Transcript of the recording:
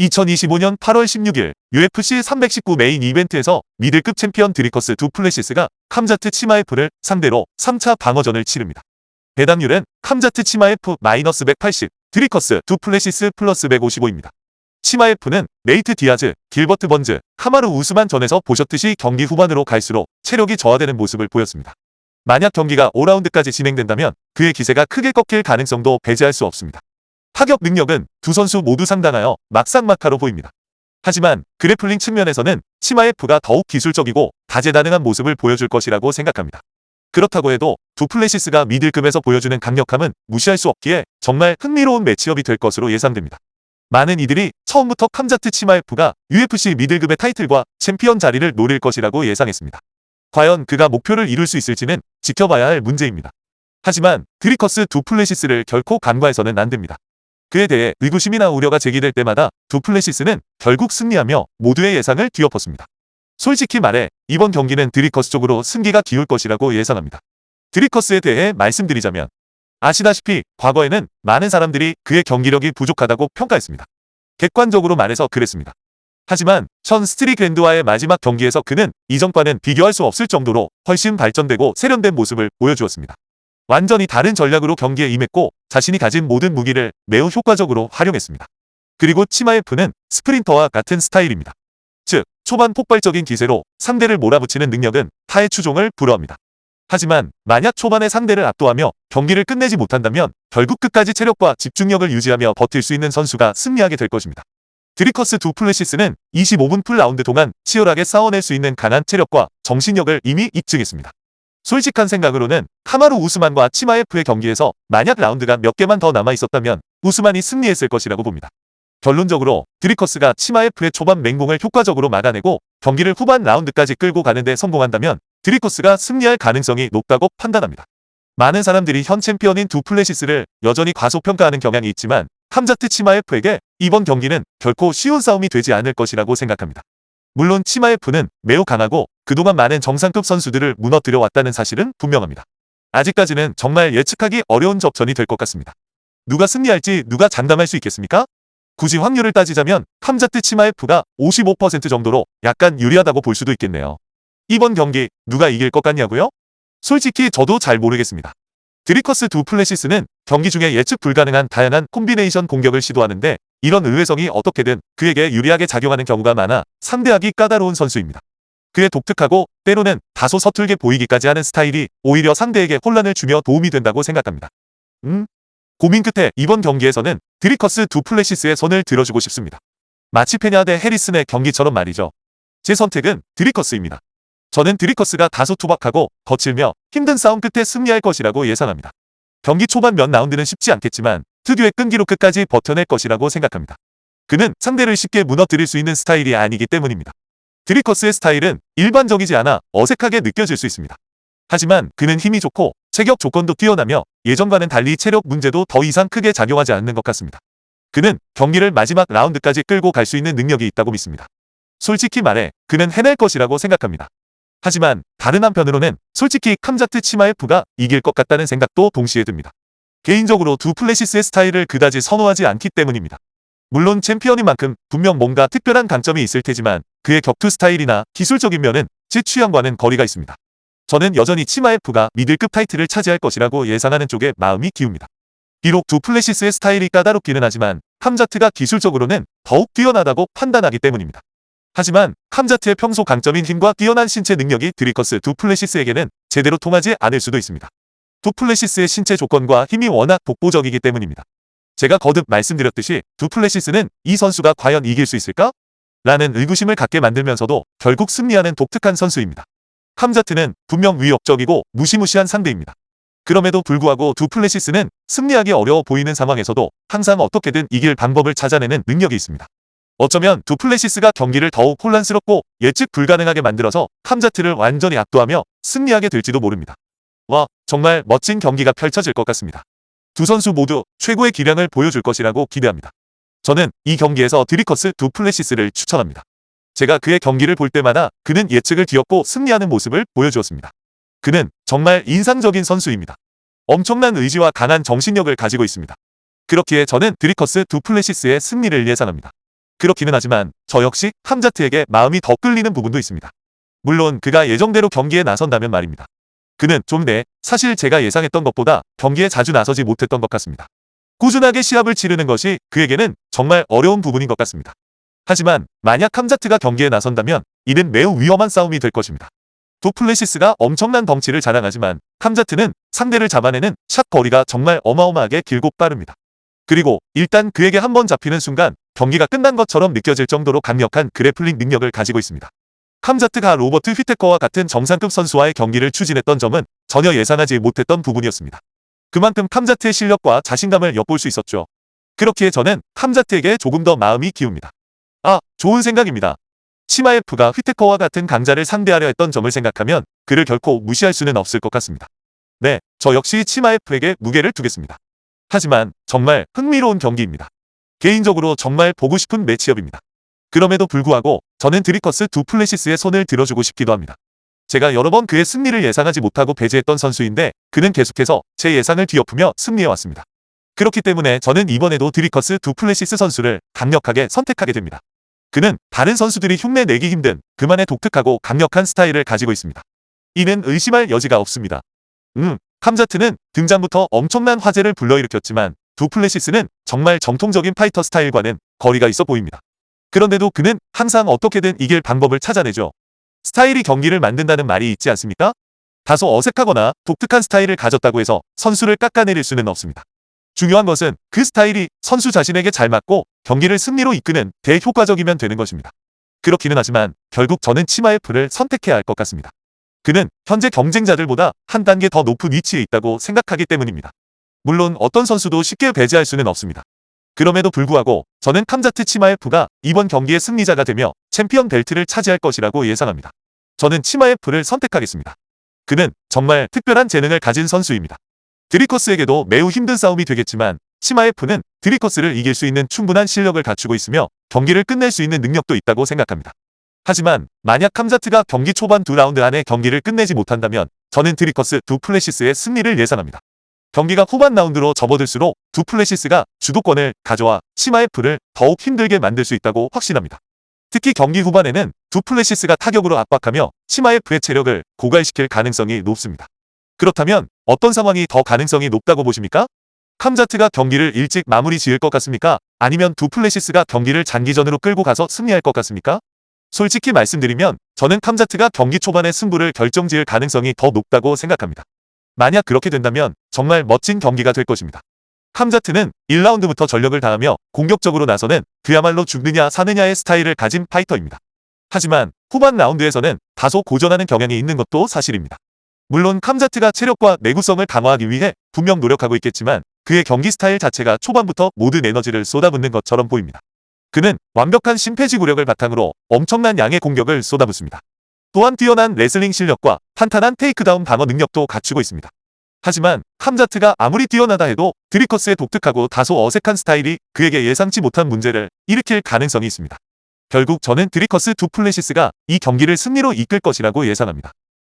2025년 8월 16일 UFC 319 메인 이벤트에서 미들급 챔피언 드리커스 두플레시스가 캄자트 치마에프를 상대로 3차 방어전을 치릅니다. 배당률은 캄자트 치마에프 마이너스 180, 드리커스 두플레시스 플러스 155입니다. 치마에프는 네이트 디아즈, 길버트 번즈, 카마르 우스만 전에서 보셨듯이 경기 후반으로 갈수록 체력이 저하되는 모습을 보였습니다. 만약 경기가 5라운드까지 진행된다면 그의 기세가 크게 꺾일 가능성도 배제할 수 없습니다. 타격 능력은 두 선수 모두 상당하여 막상막하로 보입니다. 하지만 그래플링 측면에서는 치마에프가 더욱 기술적이고 다재다능한 모습을 보여줄 것이라고 생각합니다. 그렇다고 해도 두플레시스가 미들급에서 보여주는 강력함은 무시할 수 없기에 정말 흥미로운 매치업이 될 것으로 예상됩니다. 많은 이들이 처음부터 캄자트 치마에프가 UFC 미들급의 타이틀과 챔피언 자리를 노릴 것이라고 예상했습니다. 과연 그가 목표를 이룰 수 있을지는 지켜봐야 할 문제입니다. 하지만 드리커스 두플레시스를 결코 간과해서는 안 됩니다. 그에 대해 의구심이나 우려가 제기될 때마다 두플레시스는 결국 승리하며 모두의 예상을 뒤엎었습니다. 솔직히 말해 이번 경기는 드리커스 쪽으로 승기가 기울 것이라고 예상합니다. 드리커스에 대해 말씀드리자면 아시다시피 과거에는 많은 사람들이 그의 경기력이 부족하다고 평가했습니다. 객관적으로 말해서 그랬습니다. 하지만 션 스트리그랜드와의 마지막 경기에서 그는 이전과는 비교할 수 없을 정도로 훨씬 발전되고 세련된 모습을 보여주었습니다. 완전히 다른 전략으로 경기에 임했고 자신이 가진 모든 무기를 매우 효과적으로 활용했습니다. 그리고 치마에프는 스프린터와 같은 스타일입니다. 즉, 초반 폭발적인 기세로 상대를 몰아붙이는 능력은 타의 추종을 불허합니다. 하지만 만약 초반에 상대를 압도하며 경기를 끝내지 못한다면 결국 끝까지 체력과 집중력을 유지하며 버틸 수 있는 선수가 승리하게 될 것입니다. 드리커스 두플레시스는 25분 풀 라운드 동안 치열하게 싸워낼 수 있는 강한 체력과 정신력을 이미 입증했습니다. 솔직한 생각으로는 카마루 우스만과 치마에프의 경기에서 만약 라운드가 몇 개만 더 남아 있었다면 우스만이 승리했을 것이라고 봅니다. 결론적으로 드리커스가 치마에프의 초반 맹공을 효과적으로 막아내고 경기를 후반 라운드까지 끌고 가는데 성공한다면 드리커스가 승리할 가능성이 높다고 판단합니다. 많은 사람들이 현 챔피언인 두플레시스를 여전히 과소평가하는 경향이 있지만 캄자트 치마에프에게 이번 경기는 결코 쉬운 싸움이 되지 않을 것이라고 생각합니다. 물론 치마에프는 매우 강하고 그동안 많은 정상급 선수들을 무너뜨려 왔다는 사실은 분명합니다. 아직까지는 정말 예측하기 어려운 접전이 될 것 같습니다. 누가 승리할지 누가 장담할 수 있겠습니까? 굳이 확률을 따지자면 캄자트 치마에프가 55% 정도로 약간 유리하다고 볼 수도 있겠네요. 이번 경기 누가 이길 것 같냐고요? 솔직히 저도 잘 모르겠습니다. 드리커스 두플레시스는 경기 중에 예측 불가능한 다양한 콤비네이션 공격을 시도하는데 이런 의외성이 어떻게든 그에게 유리하게 작용하는 경우가 많아 상대하기 까다로운 선수입니다. 그의 독특하고 때로는 다소 서툴게 보이기까지 하는 스타일이 오히려 상대에게 혼란을 주며 도움이 된다고 생각합니다. 음? 고민 끝에 이번 경기에서는 드리커스 두플레시스의 손을 들어주고 싶습니다. 마치 페냐 대 해리슨의 경기처럼 말이죠. 제 선택은 드리커스입니다. 저는 드리커스가 다소 투박하고 거칠며 힘든 싸움 끝에 승리할 것이라고 예상합니다. 경기 초반 몇 라운드는 쉽지 않겠지만 특유의 끈기로 끝까지 버텨낼 것이라고 생각합니다. 그는 상대를 쉽게 무너뜨릴 수 있는 스타일이 아니기 때문입니다. 드리커스의 스타일은 일반적이지 않아 어색하게 느껴질 수 있습니다. 하지만 그는 힘이 좋고 체격 조건도 뛰어나며 예전과는 달리 체력 문제도 더 이상 크게 작용하지 않는 것 같습니다. 그는 경기를 마지막 라운드까지 끌고 갈 수 있는 능력이 있다고 믿습니다. 솔직히 말해 그는 해낼 것이라고 생각합니다. 하지만 다른 한편으로는 솔직히 캄자트 치마에프가 이길 것 같다는 생각도 동시에 듭니다. 개인적으로 두 플래시스의 스타일을 그다지 선호하지 않기 때문입니다. 물론 챔피언인 만큼 분명 뭔가 특별한 강점이 있을 테지만 그의 격투 스타일이나 기술적인 면은 제 취향과는 거리가 있습니다. 저는 여전히 치마에프가 미들급 타이틀을 차지할 것이라고 예상하는 쪽에 마음이 기웁니다. 비록 두 플래시스의 스타일이 까다롭기는 하지만 캄자트가 기술적으로는 더욱 뛰어나다고 판단하기 때문입니다. 하지만 캄자트의 평소 강점인 힘과 뛰어난 신체 능력이 드리커스 두플레시스에게는 제대로 통하지 않을 수도 있습니다. 두플레시스의 신체 조건과 힘이 워낙 독보적이기 때문입니다. 제가 거듭 말씀드렸듯이 두플레시스는 이 선수가 과연 이길 수 있을까? 라는 의구심을 갖게 만들면서도 결국 승리하는 독특한 선수입니다. 캄자트는 분명 위협적이고 무시무시한 상대입니다. 그럼에도 불구하고 두플레시스는 승리하기 어려워 보이는 상황에서도 항상 어떻게든 이길 방법을 찾아내는 능력이 있습니다. 어쩌면 두플레시스가 경기를 더욱 혼란스럽고 예측 불가능하게 만들어서 캄자트를 완전히 압도하며 승리하게 될지도 모릅니다. 와, 정말 멋진 경기가 펼쳐질 것 같습니다. 두 선수 모두 최고의 기량을 보여줄 것이라고 기대합니다. 저는 이 경기에서 드리커스 두플레시스를 추천합니다. 제가 그의 경기를 볼 때마다 그는 예측을 뒤엎고 승리하는 모습을 보여주었습니다. 그는 정말 인상적인 선수입니다. 엄청난 의지와 강한 정신력을 가지고 있습니다. 그렇기에 저는 드리커스 두플레시스의 승리를 예상합니다. 그렇기는 하지만 저 역시 함자트에게 마음이 더 끌리는 부분도 있습니다. 물론 그가 예정대로 경기에 나선다면 말입니다. 그는 좀 내, 사실 제가 예상했던 것보다 경기에 자주 나서지 못했던 것 같습니다. 꾸준하게 시합을 치르는 것이 그에게는 정말 어려운 부분인 것 같습니다. 하지만 만약 함자트가 경기에 나선다면 이는 매우 위험한 싸움이 될 것입니다. 두플레시스가 엄청난 덩치를 자랑하지만 함자트는 상대를 잡아내는 샷 거리가 정말 어마어마하게 길고 빠릅니다. 그리고 일단 그에게 한번 잡히는 순간 경기가 끝난 것처럼 느껴질 정도로 강력한 그래플링 능력을 가지고 있습니다. 함자트가 로버트 휘테커와 같은 정상급 선수와의 경기를 추진했던 점은 전혀 예상하지 못했던 부분이었습니다. 그만큼 함자트의 실력과 자신감을 엿볼 수 있었죠. 그렇기에 저는 함자트에게 조금 더 마음이 기웁니다. 아, 좋은 생각입니다. 치마에프가 휘테커와 같은 강자를 상대하려 했던 점을 생각하면 그를 결코 무시할 수는 없을 것 같습니다. 네, 저 역시 치마에프에게 무게를 두겠습니다. 하지만 정말 흥미로운 경기입니다. 개인적으로 정말 보고 싶은 매치업입니다. 그럼에도 불구하고 저는 드리커스 두 플래시스의 손을 들어주고 싶기도 합니다. 제가 여러 번 그의 승리를 예상하지 못하고 배제했던 선수인데 그는 계속해서 제 예상을 뒤엎으며 승리해왔습니다. 그렇기 때문에 저는 이번에도 드리커스 두 플래시스 선수를 강력하게 선택하게 됩니다. 그는 다른 선수들이 흉내 내기 힘든 그만의 독특하고 강력한 스타일을 가지고 있습니다. 이는 의심할 여지가 없습니다. 음, 함자트는 등장부터 엄청난 화제를 불러일으켰지만 두 플래시스는 정말 정통적인 파이터 스타일과는 거리가 있어 보입니다. 그런데도 그는 항상 어떻게든 이길 방법을 찾아내죠. 스타일이 경기를 만든다는 말이 있지 않습니까? 다소 어색하거나 독특한 스타일을 가졌다고 해서 선수를 깎아내릴 수는 없습니다. 중요한 것은 그 스타일이 선수 자신에게 잘 맞고 경기를 승리로 이끄는 대효과적이면 되는 것입니다. 그렇기는 하지만 결국 저는 치마의 풀을 선택해야 할 것 같습니다. 그는 현재 경쟁자들보다 한 단계 더 높은 위치에 있다고 생각하기 때문입니다. 물론 어떤 선수도 쉽게 배제할 수는 없습니다. 그럼에도 불구하고 저는 캄자트 치마에프가 이번 경기의 승리자가 되며 챔피언 벨트를 차지할 것이라고 예상합니다. 저는 치마에프를 선택하겠습니다. 그는 정말 특별한 재능을 가진 선수입니다. 드리커스에게도 매우 힘든 싸움이 되겠지만 치마에프는 드리커스를 이길 수 있는 충분한 실력을 갖추고 있으며 경기를 끝낼 수 있는 능력도 있다고 생각합니다. 하지만 만약 캄자트가 경기 초반 두 라운드 안에 경기를 끝내지 못한다면 저는 드리커스 두 플래시스의 승리를 예상합니다. 경기가 후반 라운드로 접어들수록 두 플래시스가 주도권을 가져와 치마에프를 더욱 힘들게 만들 수 있다고 확신합니다. 특히 경기 후반에는 두 플래시스가 타격으로 압박하며 치마에프의 체력을 고갈시킬 가능성이 높습니다. 그렇다면 어떤 상황이 더 가능성이 높다고 보십니까? 캄자트가 경기를 일찍 마무리 지을 것 같습니까? 아니면 두 플래시스가 경기를 장기전으로 끌고 가서 승리할 것 같습니까? 솔직히 말씀드리면 저는 캄자트가 경기 초반에 승부를 결정지을 가능성이 더 높다고 생각합니다. 만약 그렇게 된다면 정말 멋진 경기가 될 것입니다. 캄자트는 1라운드부터 전력을 다하며 공격적으로 나서는 그야말로 죽느냐 사느냐의 스타일을 가진 파이터입니다. 하지만 후반 라운드에서는 다소 고전하는 경향이 있는 것도 사실입니다. 물론 캄자트가 체력과 내구성을 강화하기 위해 분명 노력하고 있겠지만 그의 경기 스타일 자체가 초반부터 모든 에너지를 쏟아붓는 것처럼 보입니다. 그는 완벽한 심폐지구력을 바탕으로 엄청난 양의 공격을 쏟아붓습니다. 또한 뛰어난 레슬링 실력과 탄탄한 테이크다운 방어 능력도 갖추고 있습니다. 하지만 함자트가 아무리 뛰어나다 해도 드리커스의 독특하고 다소 어색한 스타일이 그에게 예상치 못한 문제를 일으킬 가능성이 있습니다. 결국 저는 드리커스 두 플래시스가 이 경기를 승리로 이끌 것이라고 예상합니다.